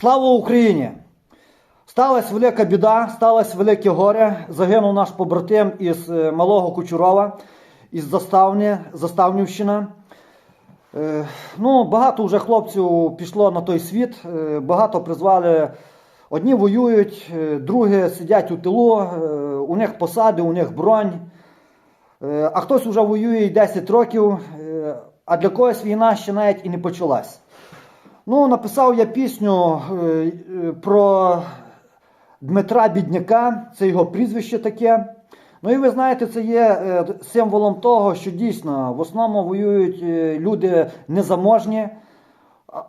Слава Україні! Сталася велика біда, сталося велике горе. Загинув наш побратим із е, Малого Кучурова, із Заставні, Заставнівщина. Е, Ну, багато вже хлопців пішло на той світ, е, багато призвали. Одні воюють, другі сидять у тилу, у них посади, у них бронь. А хтось вже воює 10 років, а для когось війна ще навіть і не почалась. Ну, написав я пісню е, е, про Дмитра Бідняка, це його прізвище таке. Ну і ви знаєте, це є е, символом того, що дійсно в основному воюють люди незаможні.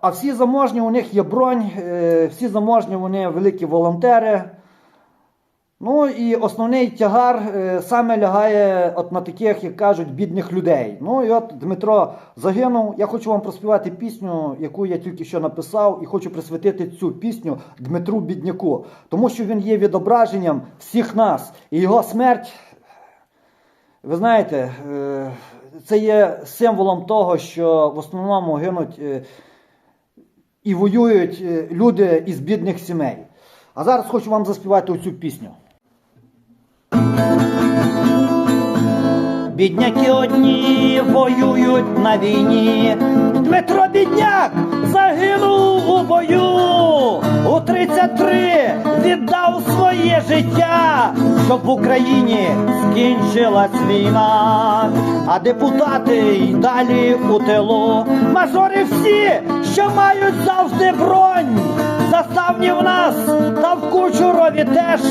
А- всі заможні, у них є бронь, всі заможні, вони великі волонтери. Ну і основний тягар е, саме лягає от на таких, як кажуть, бідних людей. Ну і от Дмитро загинув. Я хочу вам проспівати пісню, яку я тільки що написав, і хочу присвятити цю пісню Дмитру Бідняку, тому що він є відображенням всіх нас. І його смерть, ви знаєте, е, це є символом того, що в основному гинуть е, і воюють люди із бідних сімей. А зараз хочу вам заспівати оцю пісню. Бідняки одні воюють на війні. Дмитро Бідняк загинув у бою. У 33 віддав своє життя, щоб в Україні скінчилась війна. А депутати й далі у тилу. Мажори всі, що мають завжди бронь. Теж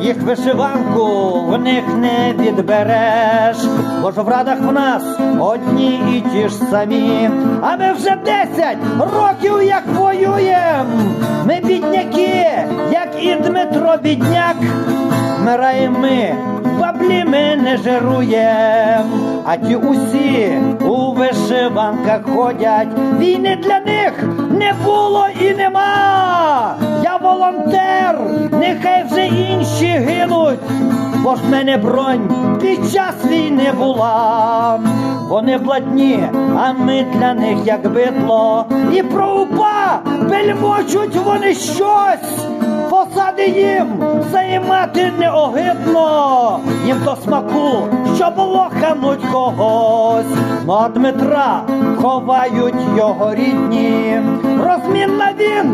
їх вишиванку в них не відбереш. Бо ж в радах в нас одні і ті ж самі. А ми вже десять років як воюєм. Ми бідняки, як і Дмитро Бідняк. Вмираємо ми, баблі ми не жируєм, а ті усі у вишиванках ходять. Війни для них не було і нема. Волонтер, нехай вже інші гинуть, бо ж мене бронь під час війни була. Вони блатні, а ми для них як битло. І про упа бельмочуть вони щось. Посади їм займати не огидно, їм до смаку, щоб лохануть когось. Ну а Дмитра ховають його рідні. Розмінна він,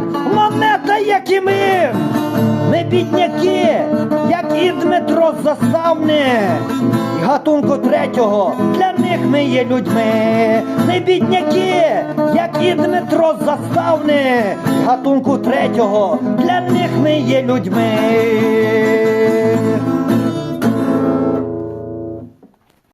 Заставне. І гатунку третього для них ми є людьми. Не бідняки, як і Дмитро Заставне. Гатунку третього для них ми є людьми.